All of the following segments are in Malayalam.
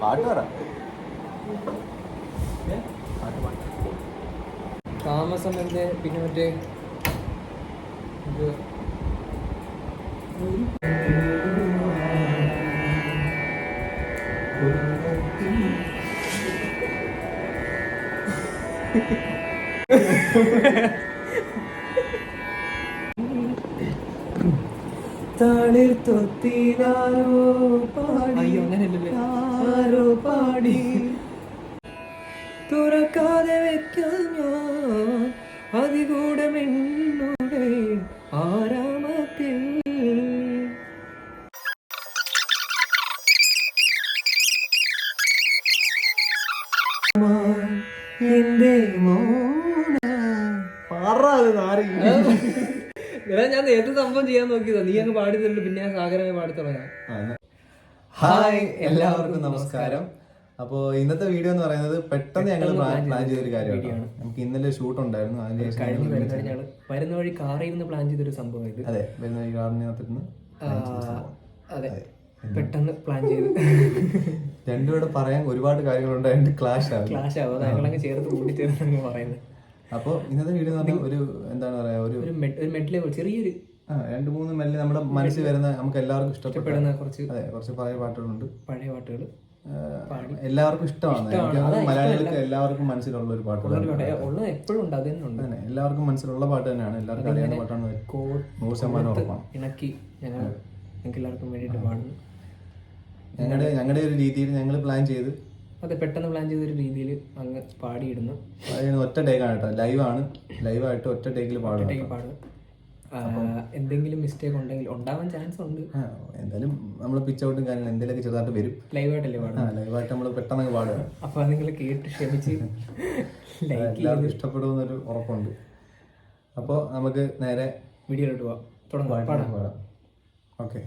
പാട്ട് പറ താമസം എന്റെ പിന്നെ മറ്റേ Yeah. തൊത്തിലാരോ പാടി? ആരോ തുറക്കാതെ വെക്കൂടെ ഞാൻ ആരാമത്തിൽ? എന്റെ മോന. പറ അത് എടാ ഞാൻ നേരത്തെ സംഭവം ചെയ്യാൻ നോക്കിയതാ. നീ അങ്ങ് പാടി തരുള്ളൂ പിന്നെ ഞാൻ സാഗരമായി പാടി തുടങ്ങാം ഹായ് എല്ലാവർക്കും നമസ്കാരം. അപ്പോ ഇന്നത്തെ വീഡിയോ എന്ന് പറയുന്നത് പെട്ടെന്ന് ഞങ്ങൾ പ്ലാൻ ചെയ്ത ചെയ്തൊരു കാര്യമാണ് നമുക്ക് ഇന്നലെ ഷൂട്ട് ഉണ്ടായിരുന്നു കഴിഞ്ഞ വരുന്ന വഴി കാറിൽ നിന്ന് പ്ലാൻ ചെയ്തൊരു സംഭവം ഇത്. അതെ വരുന്ന വഴി കാറിനകത്തിരുന്ന് അതെ. പെട്ടെന്ന് പ്ലാൻ ചെയ്ത്. രണ്ടുപേരും പറയാൻ ഒരുപാട് കാര്യങ്ങളുണ്ട് ക്ലാഷ് ആവും. ക്ലാഷ് ആവും. അത് ഞങ്ങളങ്ങ് ചേർത്ത് കൂട്ടിച്ചേർന്ന് പറയുന്നത്. അപ്പോൾ ഇന്നത്തെ വീഡിയോ എന്ന് പറഞ്ഞാൽ ഒരു എന്താണ് പറയാ ഒരു ഒരു മെഡ് ലെവൽ ചെറിയൊരു രണ്ട് മൂന്ന് മെല്ലെ നമ്മുടെ മനസ്സിൽ വരുന്ന നമുക്ക് എല്ലാവർക്കും ഇഷ്ടപ്പെടുന്ന കുറച്ച് അതെ കുറച്ച് പഴയ പാട്ടുകളുണ്ട്. പഴയ പാട്ടുകൾ എല്ലാവർക്കും ഇഷ്ടമാണ്. മലയാളികൾക്ക് എല്ലാവർക്കും മനസ്സിലുള്ള ഒരു പാട്ട്. എപ്പോഴും ഉണ്ട് അത് തന്നെ ഉണ്ട് എല്ലാവർക്കും മനസ്സിലുള്ള പാട്ട് തന്നെയാണ്. എല്ലാവർക്കും അറിയാവുന്ന പാട്ടാണ് നൂറ് ശതമാനം ഉറപ്പാണ്. ഇണക്കി ഞങ്ങൾ ഞങ്ങൾക്ക് എല്ലാവർക്കും വേണ്ടിയിട്ട് പാടുന്നു. ഞങ്ങളുടെ ഞങ്ങളുടെ ഒരു രീതിയിൽ ഞങ്ങൾ പ്ലാൻ ചെയ്ത് അതെ പെട്ടെന്ന് പ്ലാൻ ചെയ്ത ഒരു രീതിയിൽ അങ്ങ് പാടിയിടുന്നു. ഒറ്റ ഒറ്റ ടേക്കാണ് കേട്ടോ. ലൈവാണ് ലൈവായിട്ട് ഒറ്റ ടേക്കിൽ പാടും എന്തെങ്കിലും മിസ്റ്റേക്ക് ഉണ്ടെങ്കിൽ ഉണ്ടാവാൻ ചാൻസ് ഉണ്ട്. എന്തായാലും നമ്മൾ പിച്ച് ഔട്ടും കാര്യങ്ങളും എന്തെങ്കിലും ചെറുതായിട്ട് വരും. ലൈവായിട്ടല്ലേ പാടും ലൈവ് ലൈവായിട്ട് നമ്മൾ പെട്ടെന്ന് അങ്ങ് പാടുക. അപ്പൊ നിങ്ങൾ കേട്ട് ക്ഷമിച്ച് ലൈക്ക് എല്ലാവർക്കും ഇഷ്ടപ്പെടുമെന്നൊരു ഉറപ്പുണ്ട്. അപ്പോൾ നമുക്ക് നേരെ വീഡിയോയിലോട്ട് പോവാം. തുടങ്ങാം. പാടാം പാട്ടിലേക്ക് പാടാം. Okay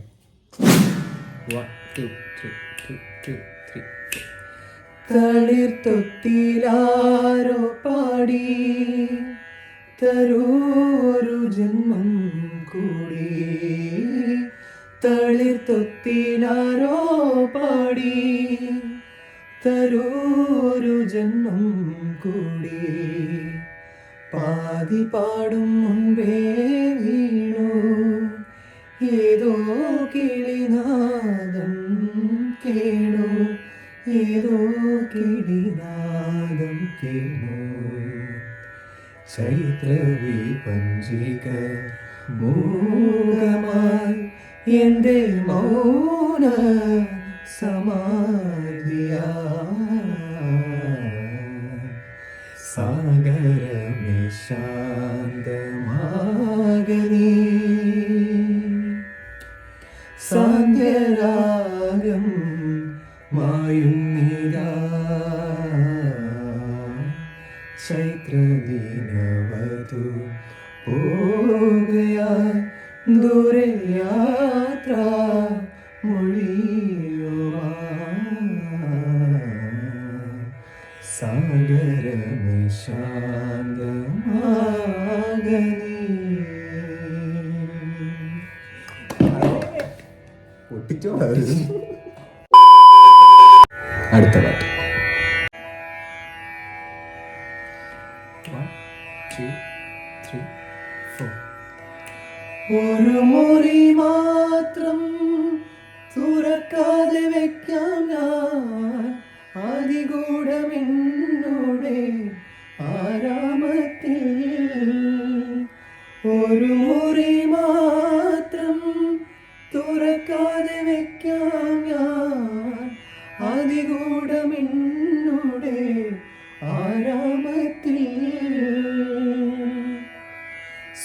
One, two, three, two, two, three. തളിർ തൊത്തിലാരോ പാടി തരൂരു ജന്മം കൂടി. തളിർത്തൊത്തിലാരോ പാടി തരൂരു ജന്മം കൂടി. പാതി പാടും മുൻപേ വീണു ഏതോ കിളിനാദം കേണു. ഏതോ കിടിനാദം കേണു. ചൈത്രവി പഞ്ചിക മൂകമായി എന്റെ മൗന സമാധിയ സാഗരമേ ശാന്തമാകനീ സാന്ധ്യരാഗം മായുന്നിരാ ചൈത്രദിനവതു പോകയായി ദൂരെ യാത്ര മൊഴിയുവാ സാഗരമേ ശാന്തമാകനീ പൊട്ടിച്ചോ. അടുത്ത പാട്ട്. ഒരു മുറി മാത്രം തുറക്കാതെ വെക്കാം ഞാൻ. എന്നോടെ ആരാമത്തിൽ. ഒരു മുറി മാത്രം തുറക്കാതെ വെക്കാം ഞാൻ. അതികൂടമെന്നോടെ ആരാമത്തിൽ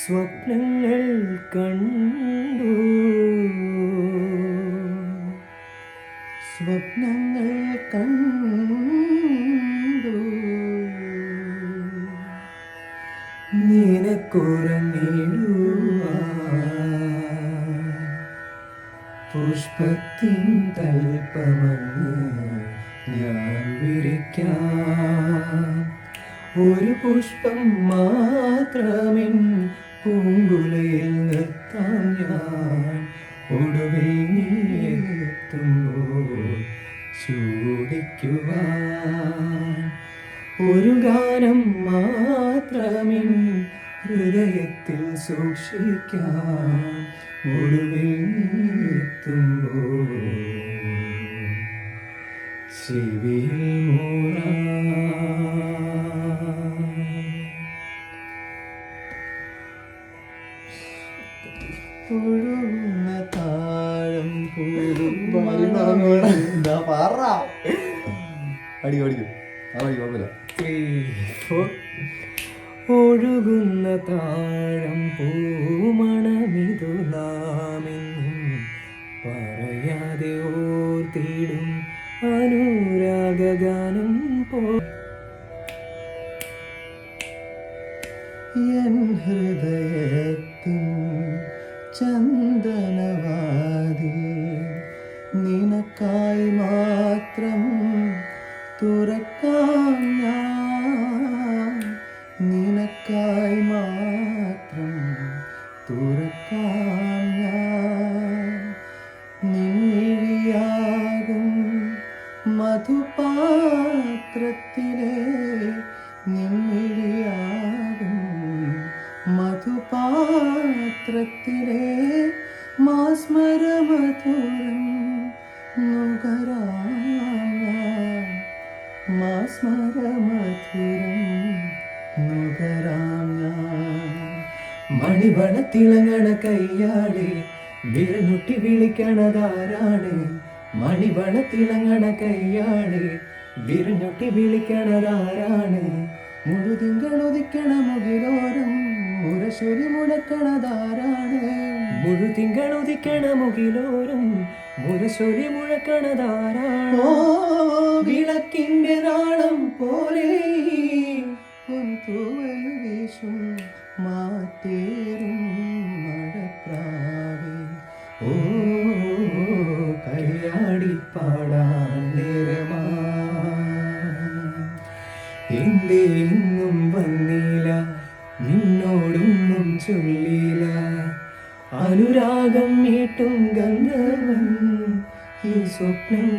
സ്വപ്നങ്ങൾ കണ്ടു. സ്വപ്നങ്ങൾ കണ്ടു. നിനക്കുറങ്ങിടുവാൻ പുഷ്പത്തിൻ പുഷ്പം മാത്രമിൻ പൂങ്കുലയിൽ നിർത്താം ഞാൻ. ഒടുവിൽ നീ എത്തുമ്പോൾ ചൂടാൻ ഒരു ഗാനം മാത്രമിൻ ഹൃദയത്തിൽ സൂക്ഷിക്കാം ഒടുവിൽ എത്തുമ്പോൾ ചെവിയിൽ മൂളാം അടിക്കും അടിക്കും. വഴി കുഴപ്പമില്ല. ഒഴുകുന്ന താഴം പൂമണമിതു നാമെന്നും പറയാതെ ഓർത്തിടും അനുരാഗാനം പോ എൻ ഹൃദയത്തിൻ ചന്ദനവാതി നിനക്കായി മാത്രം നിനക്കായി മാത്രം തുറക്കാം മധുപാത്രത്തിലെ മാസ്മരമധുരം നുകരാം ഞാൻ മണിവണ തിളങ്ങണ കയ്യാളെ വിരഞ്ഞുട്ടി വിളിക്കണതാരാണ്? മണിവണത്തിളങ്ങണ കയ്യാളെ വിരഞ്ഞുട്ടി വിളിക്കണതാരാണ്? മുഴുതിങ്കൾ ഉദിക്കണ മുകിലോരം മുഴക്കണതാരാണ് മുഴുതിങ്കൾ ഉദിക്കണ മുകിലോരം മുരശൊലി മുഴക്കണതാരാണ്? വിളക്കിന്റെ നാളം പോലെ വീശും മാറ്റേറും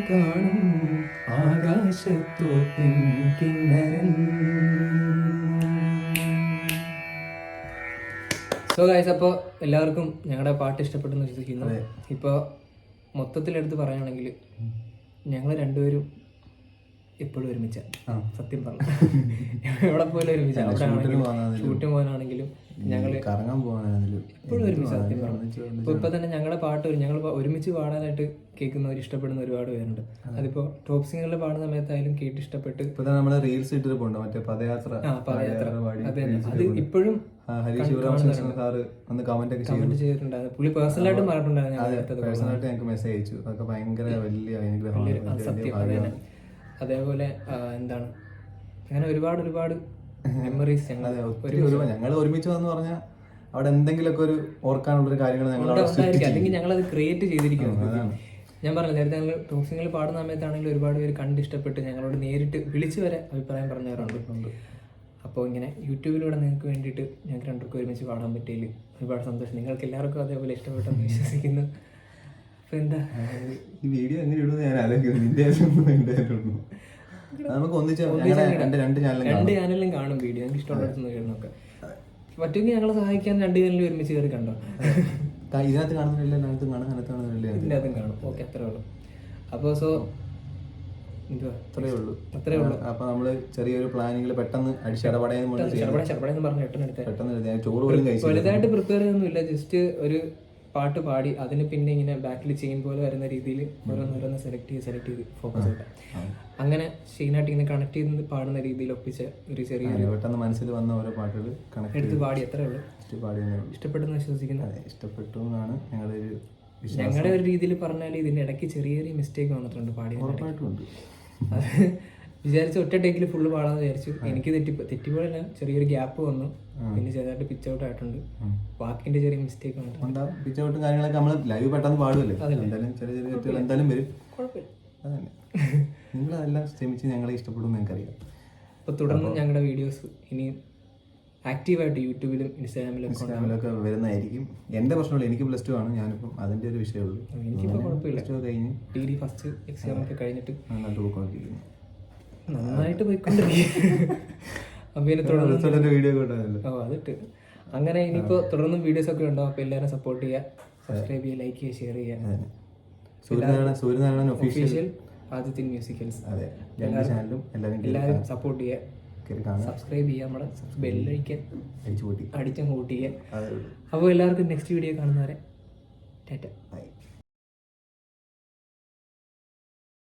കാണും ആകാശത്തോപ്പിൻ കിന്നരൻ സോ ഗൈസ് അപ്പോൾ എല്ലാവർക്കും ഞങ്ങളുടെ പാട്ട് ഇഷ്ടപ്പെട്ടെന്ന് വിശ്വസിക്കുന്നു. ഇപ്പോൾ മൊത്തത്തിലെടുത്ത് പറയുകയാണെങ്കിൽ ഞങ്ങൾ രണ്ടുപേരും എപ്പോഴും ഒരുമിച്ച. സത്യം പറഞ്ഞു. എവിടെ പോലും ഒരുമിച്ച. ഷൂട്ടിന് പോകാനാണെങ്കിലും. ഞങ്ങൾ കറങ്ങാൻ പോകാനാണെങ്കിലും എപ്പോഴും ഒരുമിച്ച് സത്യം പറഞ്ഞു. ഇപ്പൊ ഇപ്പോൾ തന്നെ ഞങ്ങളുടെ പാട്ട് ഞങ്ങൾ ഒരുമിച്ച് പാടാനായിട്ട് കേൾക്കുന്നവർ ഇഷ്ടപ്പെടുന്ന ഒരുപാട് പേരുണ്ട്. അതിപ്പോ ടോപ്പ് സിംഗറിൽ പാടുന്ന സമയത്തായാലും കേട്ട് ഇഷ്ടപ്പെട്ട് ഇപ്പൊ നമ്മൾ റീൽസ് ഇട്ടിട്ട് പോകണ്ട മറ്റേ പദയാത്ര. പദയാത്ര. അത് ഇപ്പോഴും പുള്ളി പേഴ്സണലായിട്ടും പറഞ്ഞിട്ടുണ്ടായിരുന്നു ഞങ്ങൾക്ക് മെസ്സേജ് അയച്ചു. അതൊക്കെ ഭയങ്കര വലിയ അനുഗ്രഹമാണ്. അതേപോലെ എന്താണ്? അങ്ങനെ ഒരുപാട് ഒരുപാട് മെമ്മറീസ് ഞങ്ങൾ ഞങ്ങൾ ഒരുമിച്ച് വന്ന് പറഞ്ഞാൽ അവിടെ എന്തെങ്കിലുമൊക്കെ ഒരു ഓർക്കാനുള്ള കാര്യങ്ങൾ ഞങ്ങൾ അല്ലെങ്കിൽ ഞങ്ങൾ അത് ക്രിയേറ്റ് ചെയ്തിരിക്കുന്നു ഞാൻ പറഞ്ഞു നേരത്തെ ഞങ്ങൾ ടോക്സിങ്ങൾ പാടുന്ന സമയത്താണെങ്കിൽ ഒരുപാട് പേര് കണ്ടിഷ്ടപ്പെട്ട് ഞങ്ങളോട് നേരിട്ട് വിളിച്ചു വരെ അഭിപ്രായം പറഞ്ഞവരുണ്ട്. അപ്പോൾ ഇങ്ങനെ യൂട്യൂബിലൂടെ നിങ്ങൾക്ക് വേണ്ടിയിട്ട് ഞങ്ങൾക്ക് രണ്ടുപേർക്കും ഒരുമിച്ച് പാടാൻ പറ്റിയതിൽ ഒരുപാട് സന്തോഷം. നിങ്ങൾക്ക് എല്ലാവർക്കും അതേപോലെ ഇഷ്ടപ്പെട്ടെന്ന് വിശ്വസിക്കുന്നു. എന്താ ഈ വീഡിയോ എങ്ങനെ ഇടുന്നു ഞാൻ ആലോചിക്കുന്നു. നിന്റെ ആയിരുന്നു നമുക്ക് ഒന്നിച്ച് രണ്ട് രണ്ട് ചാനലും രണ്ട് ചാനലിലും കാണും വീഡിയോ. ഞങ്ങൾക്ക് ഇഷ്ടമുള്ള നോക്കാം. പറ്റുമെങ്കിൽ ഞങ്ങളെ സഹായിക്കാൻ രണ്ട് ചാനലിൽ ഒരുമിച്ച് കയറി കണ്ടോ? ഇതിനകത്ത് കാണുന്നില്ല അതിനകത്ത് കാണും അതിനകത്ത് കാണുന്നില്ല ഇതിനകത്തും കാണും. ഓക്കെ അത്രേ ഉള്ളൂ. അപ്പോൾ സോ അത്രേ ഉള്ളൂ. അത്രേ ഉള്ളൂ. അപ്പൊ നമ്മൾ ചെറിയൊരു പ്ലാനിങ്ങിൽ പെട്ടെന്ന് അടിച്ചടപടയെന്ന് പറഞ്ഞു പെട്ടെന്ന് ചോറ് പോലും കഴിച്ചു വലുതായിട്ട് പ്രിപ്പയർ ചെയ്യുന്നില്ല ജസ്റ്റ് ഒരു പാട്ട് പാടി അതിന് പിന്നെ ഇങ്ങനെ ബാക്കിൽ ചെയിൻ പോലെ വരുന്ന രീതിയിൽ ഓരോന്നോരോന്ന് സെലക്ട് ചെയ്ത് സെലക്ട് ചെയ്ത് ഫോക്കസ് ചെയ്ത അങ്ങനെ ഷീനായിട്ട് ഇങ്ങനെ കണക്ട് ചെയ്ത് പാടുന്ന രീതിയിൽ ഒപ്പിച്ച ഒരു ചെറിയ പെട്ടെന്ന് മനസ്സിൽ വന്ന ഓരോ പാട്ടുകൾ കണക്ട് എടുത്ത് പാടി അത്രേ ഉള്ളൂ. ഇഷ്ടപ്പെട്ടെന്ന് വിശ്വസിക്കുന്നു. അതെ ഇഷ്ടപ്പെട്ടു എന്നാണ് ഞങ്ങളൊരു ഞങ്ങളുടെ ഒരു രീതിയിൽ പറഞ്ഞാൽ ഇതിന്റെ ഇടയ്ക്ക് ചെറിയ ചെറിയ മിസ്റ്റേക്ക് വന്നിട്ടുണ്ട് അത് വിചാരിച്ച ഒറ്റ ടേക്കിൽ ഫുള്ള് പാടാന്ന് വിചാരിച്ചു. എനിക്ക് തെറ്റി തെറ്റിപ്പോഴല്ല ചെറിയൊരു ഗ്യാപ്പ് വന്നു. പിന്നെ ചെറുതായിട്ട് പിച്ച് ഔട്ട് ആയിട്ടുണ്ട്. ബാക്കിന്റെ ചെറിയ മിസ്റ്റേക്ക് പിച്ച് ഔട്ടും കാര്യങ്ങളൊക്കെ നമ്മൾ ലൈവ് പെട്ടെന്ന് പാടുമല്ലേ എന്തായാലും ചെറിയ ചെറിയ തെറ്റുകൾ എന്തായാലും വരും. കുഴപ്പമില്ല. അതന്നെ. നിങ്ങൾ അതെല്ലാം ശ്രമിച്ച് ഞങ്ങളെ ഇഷ്ടപ്പെടും എന്ന് എനിക്കറിയാം അപ്പോൾ തുടർന്ന് ഞങ്ങളുടെ വീഡിയോസ് ഇനി ആക്റ്റീവായിട്ട് യൂട്യൂബിലും ഇൻസ്റ്റാഗ്രാമിലും ഒക്കെ ഇൻസ്റ്റാഗ്രാമിലൊക്കെ വരുന്നതായിരിക്കും. എന്റെ പ്രശ്നമില്ല എനിക്ക് പ്ലസ് ടു ആണ്. ഞാനിപ്പം അതിന്റെ ഒരു വിഷയമുള്ളൂ എനിക്കിപ്പോൾ കുഴപ്പമില്ല. പ്ലസ് ടു കഴിഞ്ഞ് ഡിഗ്രി ഫസ്റ്റ് എക്സാം ഒക്കെ കഴിഞ്ഞിട്ട് നന്നായിട്ട് പോയിക്കൊണ്ടിരിക്കുന്നു നന്നായിട്ട് പോയിക്കൊണ്ടിരിക്കും. അപ്പൊ ഇനി തുടർന്ന് വീഡിയോ ഓ അതിട്ട്. അങ്ങനെ ഇനിയിപ്പോൾ തുടർന്നും വീഡിയോസ് ഒക്കെ ഉണ്ടാവും അപ്പോൾ എല്ലാവരും സപ്പോർട്ട് ചെയ്യുക. സബ്സ്ക്രൈബ് ചെയ്യുക ലൈക്ക് ചെയ്യുക ഷെയർ ചെയ്യുക. സൂര്യനാരായണ സൂര്യനാരായണൻ ഒഫീഷ്യൽ ആദിത്യൻ മ്യൂസിക്കൽസ് അതെ. രണ്ട് ചാനലും എല്ലാവരും എല്ലാവരും സപ്പോർട്ട് ചെയ്യുക. സബ്സ്ക്രൈബ് ചെയ്യുക നമ്മുടെ ബെല്ലഴിക്കാൻ അടിച്ചു കൂട്ടി അടിച്ചങ്ങ് കൂട്ടിക്കുക അപ്പോൾ എല്ലാവർക്കും നെക്സ്റ്റ് വീഡിയോ കാണുന്നവരെ ടാറ്റ. ബൈ